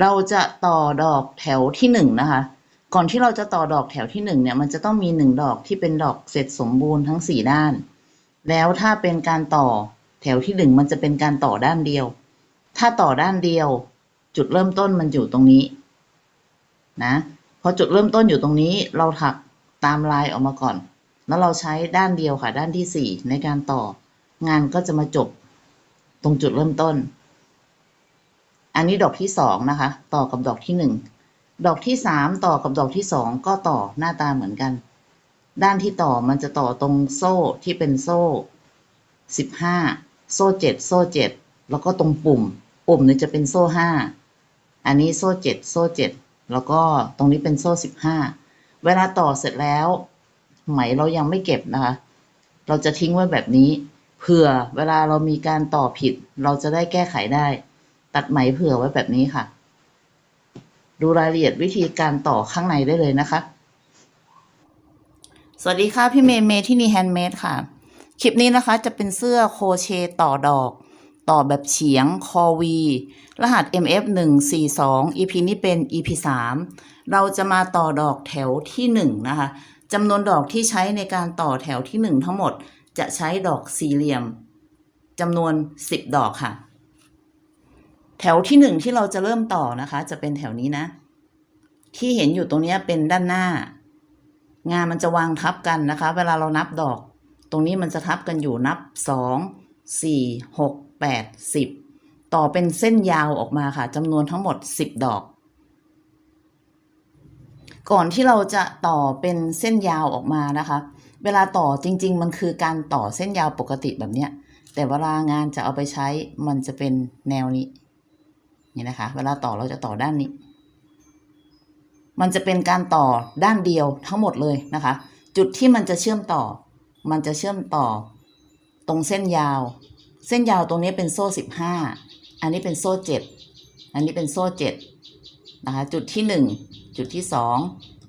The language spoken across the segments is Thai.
เราจะต่อดอกแถวที่หนึ่งนะคะ ก่อนที่เราจะต่อดอกแถวที่หนึ่งเนี่ย มันจะต้องมีหนึ่งดอกที่เป็นดอกเสร็จสมบูรณ์ทั้งสี่ด้าน แล้วถ้าเป็นการต่อแถวที่หนึ่งมันจะเป็นการต่อด้านเดียว ถ้าต่อด้านเดียว จุดเริ่มต้นมันอยู่ตรงนี้ นะพอจุดเริ่มต้นอยู่ตรงนี้เราถักตามลายออกมาก่อน แล้วเราใช้ด้านเดียวค่ะ ด้านที่สี่ในการต่องานก็จะมาจบตรงจุดเริ่มต้น อันนี้ดอกที่สองนะคะ ต่อกับดอกที่หนึ่งดอกที่สามต่อกับดอกที่สองก็ต่อหน้าตาเหมือนกัน ด้านที่ต่อมันจะต่อตรงโซ่ที่เป็นโซ่สิบห้าโซ่เจ็ดโซ่เจ็ดแล้วก็ตรงปุ่ม ปุ่มเนี่ยจะเป็นโซ่ห้าอันนี้โซ่เจ็ดโซ่เจ็ดแล้วก็ตรงนี้เป็นโซ่สิบห้าเวลาต่อเสร็จแล้ว ไหมเรายังไม่เก็บนะคะ เราจะทิ้งไว้แบบนี้ เผื่อเวลาเรามีการต่อผิด เราจะได้แก้ไขได้ ตัดไหมเผื่อไว้แบบนี้ค่ะ ดูรายละเอียดวิธีการต่อข้างในได้เลยนะคะ สวัสดีค่ะ พี่เมย์เมย์ที่นี่แฮนด์เมดค่ะ คลิปนี้นะคะจะเป็นเสื้อโคเชต์ต่อดอก ต่อแบบเฉียงคอวี รหัส MF 1 4 2 EP นี้เป็น EP 3 เราจะมาต่อดอกแถวที่ 1 นะคะจำนวนดอกที่ใช้ในการต่อแถวที่ 1 ทั้งหมด จะใช้ดอกสี่เหลี่ยมจำนวน 10 ดอกค่ะ แถวที่1ที่เราจะเริ่มต่อนะคะ จะเป็นแถวนี้นะ ที่เห็นอยู่ตรงนี้เป็นด้านหน้า งานมันจะวางทับกันนะคะ เวลาเรานับดอก ตรงนี้มันจะทับกันอยู่นับสองสี่หกแปดสิบต่อเป็นเส้นยาวออกมาค่ะจำนวนทั้งหมดสิบดอก ก่อนที่เราจะต่อเป็นเส้นยาวออกมานะคะ เวลาต่อจริง ๆ มันคือการต่อเส้นยาวปกติแบบเนี้ยแต่เวลางานจะเอาไปใช้มันจะเป็นแนวนี้ นี่นะคะ เวลาต่อเราจะต่อด้านนี้ มันจะเป็นการต่อด้านเดียวทั้งหมดเลยนะคะ จุดที่มันจะเชื่อมต่อ มันจะเชื่อมต่อ ตรงเส้นยาว เส้นยาวตรงนี้เป็นโซ่สิบห้าอันนี้เป็นโซ่เจ็ดอันนี้เป็นโซ่เจ็ดนะคะจุดที่หนึ่งจุดที่สอง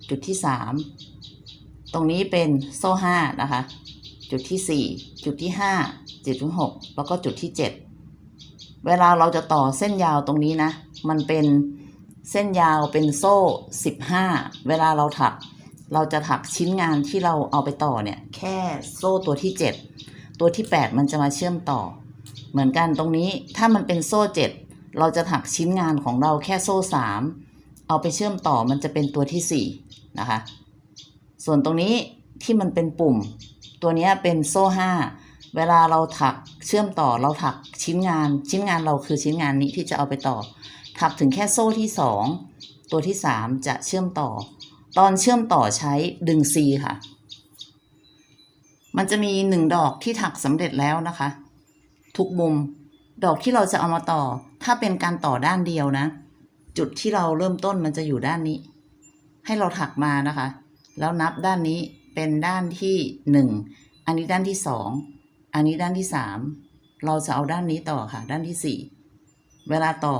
จุดที่สามตรงนี้เป็นโซ่ห้านะคะ จุดที่สี่จุดที่ห้าจุดที่หกแล้วก็จุดที่เจ็ด เวลาเราจะต่อเส้นยาวตรงนี้นะ มันเป็นเส้นยาวเป็นโซ่สิบห้าเวลาเราถัก เราจะถักชิ้นงานที่เราเอาไปต่อเนี่ย แค่โซ่ตัวที่เจ็ดตัวที่แปดมันจะมาเชื่อมต่อ เหมือนกันตรงนี้ถ้ามันเป็นโซ่เจ็ดเราจะถักชิ้นงานของเราแค่โซ่สามเอาไปเชื่อมต่อมันจะเป็นตัวที่สี่นะคะ ส่วนตรงนี้ที่มันเป็นปุ่ม ตัวนี้เป็นโซ่ห้า เวลาเราถักเชื่อมต่อเราถักชิ้นงานชิ้นงานเราคือชิ้นงานนี้ที่จะเอาไปต่อ ถักถึงแค่โซ่ที่สองตัวที่สามจะเชื่อมต่อ ตอนเชื่อมต่อใช้ดึง C ค่ะ มันจะมีหนึ่งดอกที่ถักสำเร็จแล้วนะคะ ทุกมุมดอกที่เราจะเอามาต่อ ถ้าเป็นการต่อด้านเดียวนะ จุดที่เราเริ่มต้นมันจะอยู่ด้านนี้ ให้เราถักมานะคะ แล้วนับด้านนี้เป็นด้านที่หนึ่งอันนี้ด้านที่ส อันนี้ด้านที่สามเราจะเอาด้านนี้ต่อค่ะ ด้านที่สี่เวลาต่อ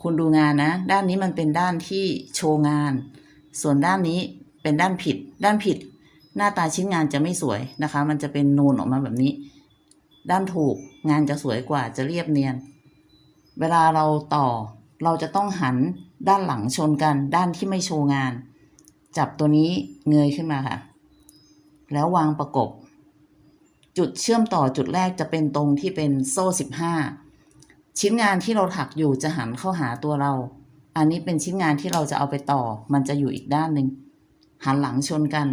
คุณดูงานนะ ด้านนี้มันเป็นด้านที่โชว์งาน ส่วนด้านนี้เป็นด้านผิด ด้านผิด หน้าตาชิ้นงานจะไม่สวยนะคะ มันจะเป็นนูนออกมาแบบนี้ ด้านถูกงานจะสวยกว่าจะเรียบเนียน เวลาเราต่อ เราจะต้องหันด้านหลังชนกัน ด้านที่ไม่โชว์งาน จับตัวนี้เงยขึ้นมาค่ะ แล้ววางประกบ จุดเชื่อมต่อจุดแรกจะเป็นตรงที่เป็นโซ่สิบห้าชิ้นงานที่เราถักอยู่จะหันเข้าหาตัวเรา อันนี้เป็นชิ้นงานที่เราจะเอาไปต่อ มันจะอยู่อีกด้านหนึ่งหันหลังชนกัน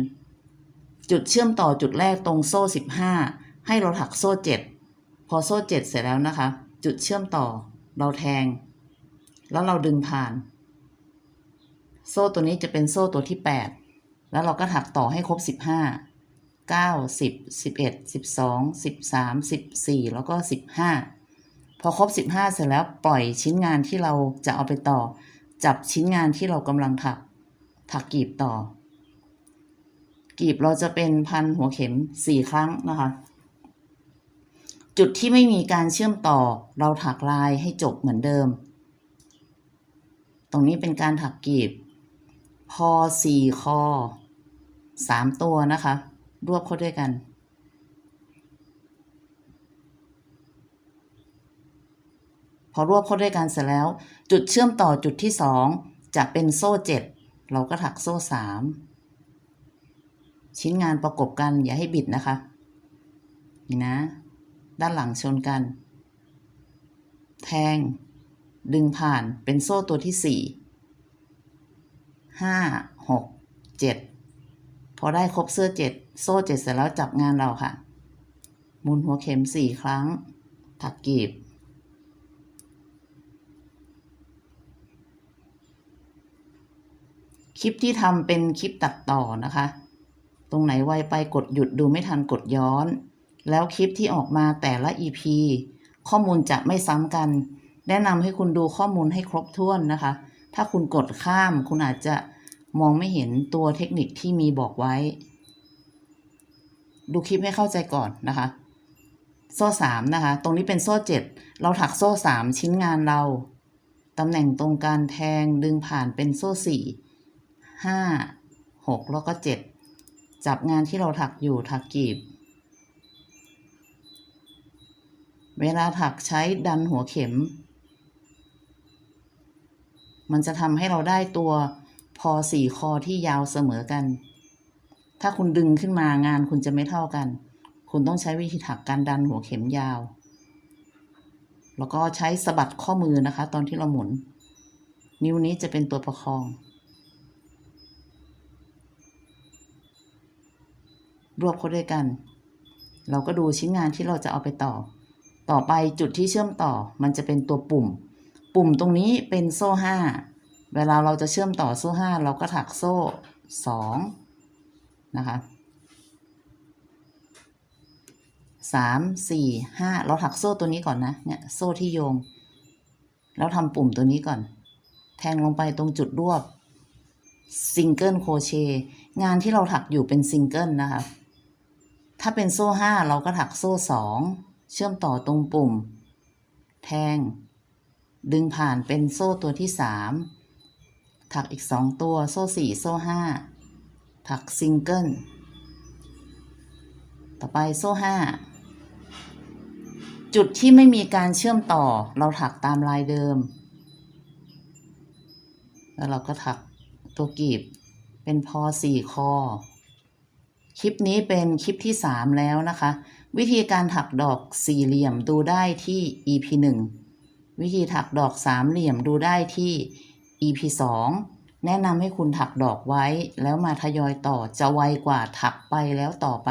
จุดเชื่อมต่อจุดแรกตรงโซ่สิบห้าให้เราถักโซ่เจ็ดพอโซ่เจ็ดเสร็จแล้วนะคะ จุดเชื่อมต่อเราแทง แล้วเราดึงผ่าน โซ่ตัวนี้จะเป็นโซ่ตัวที่แปดแล้วเราก็ถักต่อให้ครบสิบห้า เก้าสิบสิบเอ็ดสิบสองสิบสามสิบสี่แล้วก็สิบห้าพอครบสิบห้าเสร็จแล้วปล่อยชิ้นงานที่เราจะเอาไปต่อ จับชิ้นงานที่เรากำลังถัก ถักกีบต่อ กีบเราจะเป็นพันหัวเข็มสี่ครั้งนะคะ จุดที่ไม่มีการเชื่อมต่อเราถักลายให้จบเหมือนเดิม ตรงนี้เป็นการถักกีบ พอสี่คอสามตัวนะคะ รวบเข้าด้วยกัน พอรวบเข้าด้วยกันเสร็จแล้ว จุดเชื่อมต่อจุดที่สองจะเป็นโซ่เจ็ดเราก็ถักโซ่สามชิ้นงานประกบกันอย่าให้บิดนะคะ นี่นะ ด้านหลังชนกัน แทง ดึงผ่านเป็นโซ่ตัวที่สี่ห้าหกเจ็ด พอได้ครบเสื้อเจ็ดโซ่เจ็ดเสร็จแล้วจับงานเราค่ะหมุนหัวเข็มสี่ครั้ง ถักกีบ คลิปที่ทำเป็นคลิปตัดต่อนะคะ ตรงไหนไวไปกดหยุดดูไม่ทันกดย้อน แล้วคลิปที่ออกมาแต่ละ EP ข้อมูลจะไม่ซ้ำกัน แนะนำให้คุณดูข้อมูลให้ครบถ้วนนะคะ ถ้าคุณกดข้ามคุณอาจจะ มองไม่เห็นตัวเทคนิคที่มีบอกไว้ ดูคลิปให้เข้าใจก่อนนะคะ โซ่สามนะคะ ตรงนี้เป็นโซ่เจ็ดเราถักโซ่สามชิ้นงานเรา ตำแหน่งตรงการแทงดึงผ่านเป็นโซ่สี่ห้าหกแล้วก็เจ็ดจับงานที่เราถักอยู่ถักกีบ เวลาถักใช้ดันหัวเข็ม มันจะทำให้เราได้ตัว พอสี่คอที่ยาวเสมอกัน ถ้าคุณดึงขึ้นมางานคุณจะไม่เท่ากัน คุณต้องใช้วิธีถักการดันหัวเข็มยาว แล้วก็ใช้สะบัดข้อมือนะคะ ตอนที่เราหมุน นิ้วนี้จะเป็นตัวประคอง รวบเข้าด้วยกัน เราก็ดูชิ้นงานที่เราจะเอาไปต่อ ต่อไปจุดที่เชื่อมต่อมันจะเป็นตัวปุ่ม ปุ่มตรงนี้เป็นโซ่ห้า เวลาเราจะเชื่อมต่อโซ่ห้าเราก็ถักโซ่สองนะคะสามสี่ห้าเราถักโซ่ตัวนี้ก่อนนะเนี่ยโซ่ที่โยง แล้วทำปุ่มตัวนี้ก่อน แทงลงไปตรงจุดรวบซิงเกิลโคเชงานที่เราถักอยู่เป็นซิงเกิลนะคะ ถ้าเป็นโซ่ห้าเราก็ถักโซ่สองเชื่อมต่อตรงปุ่ม แทง ดึงผ่านเป็นโซ่ตัวที่สาม ถักอีกสองตัวโซ่สี่โซ่ห้าถักซิงเกิล ต่อไปโซ่ห้าจุดที่ไม่มีการเชื่อมต่อเราถักตามลายเดิม แล้วเราก็ถักตัวกีบเป็นพอสี่คอ คลิปนี้เป็นคลิปที่3แล้วนะคะ วิธีการถักดอกสี่เหลี่ยมดูได้ที่ EP 1 วิธีถักดอกสามเหลี่ยมดูได้ที่ EP 2 แนะนำให้คุณถักดอกไว้ แล้วมาทยอยต่อจะไวกว่าถักไปแล้วต่อไป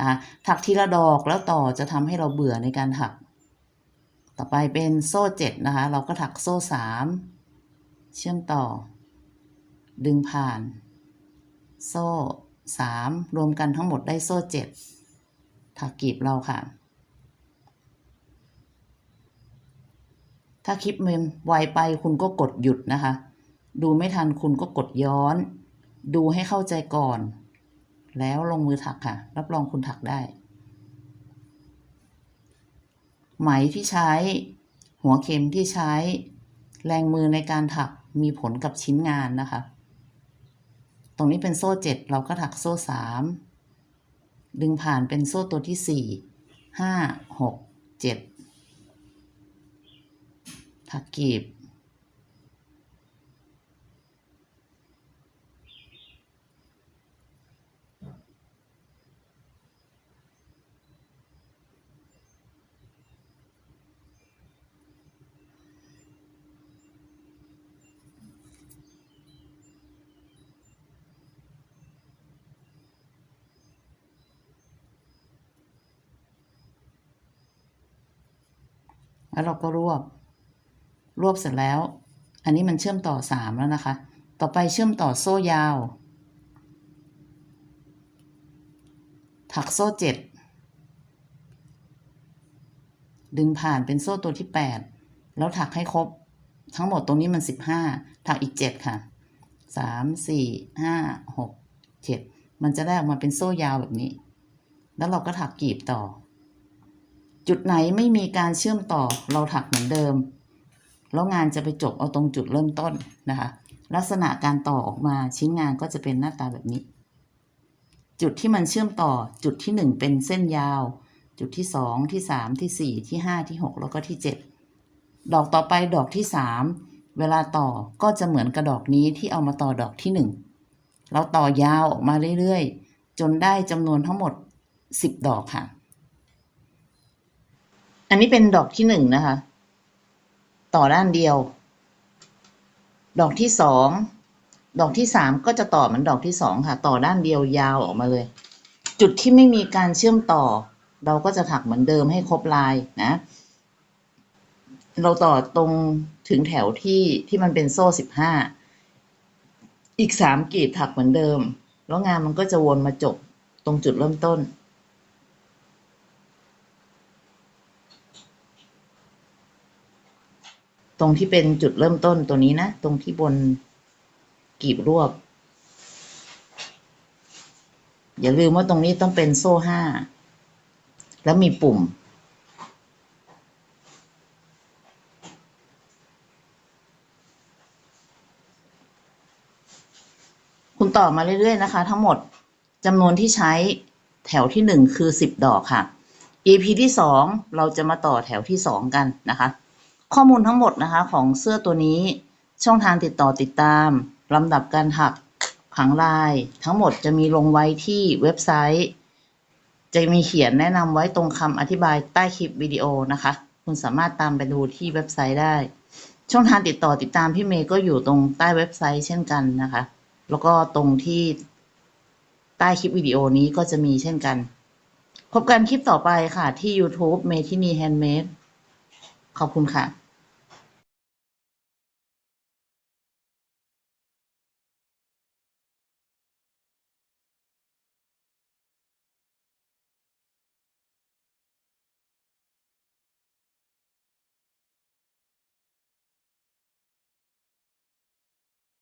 นะถักทีละดอกแล้วต่อจะทำให้เราเบื่อในการถัก ต่อไปเป็นโซ่เจ็ดนะคะ เราก็ถักโซ่สามเชื่อมต่อ ดึงผ่าน โซ่สามรวมกันทั้งหมดได้โซ่เจ็ดถักกีบเราค่ะ ถ้าคลิปมันไวไปคุณก็กดหยุดนะคะ ดูไม่ทันคุณก็กดย้อน ดูให้เข้าใจก่อน แล้วลงมือถักค่ะ รับรองคุณถักได้ ไหมที่ใช้ หัวเข็มที่ใช้ แรงมือในการถักมีผลกับชิ้นงานนะคะ ตรงนี้เป็นโซ่เจ็ดเราก็ถักโซ่สามดึงผ่านเป็นโซ่ตัวที่สี่ห้าหกเจ็ด ถักกีบแล้วเราก็รวบ รวบเสร็จแล้ว อันนี้มันเชื่อมต่อสามแล้วนะคะ ต่อไปเชื่อมต่อโซ่ยาว ถักโซ่เจ็ดดึงผ่านเป็นโซ่ตัวที่แปดแล้วถักให้ครบ ทั้งหมดตรงนี้มันสิบห้าถักอีกเจ็ดค่ะสามสี่ห้าหกเจ็ดมันจะได้ออกมาเป็นโซ่ยาวแบบนี้ แล้วเราก็ถักกีบต่อ จุดไหนไม่มีการเชื่อมต่อเราถักเหมือนเดิม แล้วงานจะไปจบเอาตรงจุดเริ่มต้นนะคะ ลักษณะการต่อออกมาชิ้นงานก็จะเป็นหน้าตาแบบนี้ จุดที่มันเชื่อมต่อจุดที่หนึ่งเป็นเส้นยาว จุดที่สองที่สามที่สี่ที่ห้าที่หกแล้วก็ที่เจ็ดดอกต่อไปดอกที่สามเวลาต่อก็จะเหมือนกระดอกนี้ที่เอามาต่อดอกที่หนึ่งเราต่อยาวออกมาเรื่อยๆ จนได้จำนวนทั้งหมดสิบดอกค่ะ อันนี้เป็นดอกที่หนึ่งนะคะ ต่อด้านเดียว ดอกที่สองดอกที่สามก็จะต่อเหมือนดอกที่สองค่ะ ต่อด้านเดียวยาวออกมาเลย จุดที่ไม่มีการเชื่อมต่อ เราก็จะถักเหมือนเดิมให้ครบลายนะ เราต่อตรงถึงแถวที่ที่มันเป็นโซ่สิบห้าอีกสามกลีบถักเหมือนเดิม แล้วงานมันก็จะวนมาจบตรงจุดเริ่มต้น ตรงที่เป็นจุดเริ่มต้นตัวนี้นะ ตรงที่บนกีบรวบ อย่าลืมว่าตรงนี้ต้องเป็นโซ่ห้า แล้วมีปุ่ม คุณต่อมาเรื่อยๆนะคะ ทั้งหมดจำนวนที่ใช้แถวที่หนึ่งคือสิบดอกค่ะ EP ที่สองเราจะมาต่อแถวที่สองกันนะคะ ข้อมูลทั้งหมดนะคะของเสื้อตัวนี้ ช่องทางติดต่อติดตามลำดับการถักผังลาย ทั้งหมดจะมีลงไว้ที่เว็บไซต์ จะมีเขียนแนะนำไว้ตรงคำอธิบายใต้คลิปวิดีโอนะคะ คุณสามารถตามไปดูที่เว็บไซต์ได้ ช่องทางติดต่อติดตามพี่เมย์ก็อยู่ตรงใต้เว็บไซต์เช่นกันนะคะ แล้วก็ตรงที่ใต้คลิปวิดีโอนี้ก็จะมีเช่นกัน พบกันคลิปต่อไปค่ะที่ YouTube เมทินีแฮนด์เมดขอบคุณค่ะ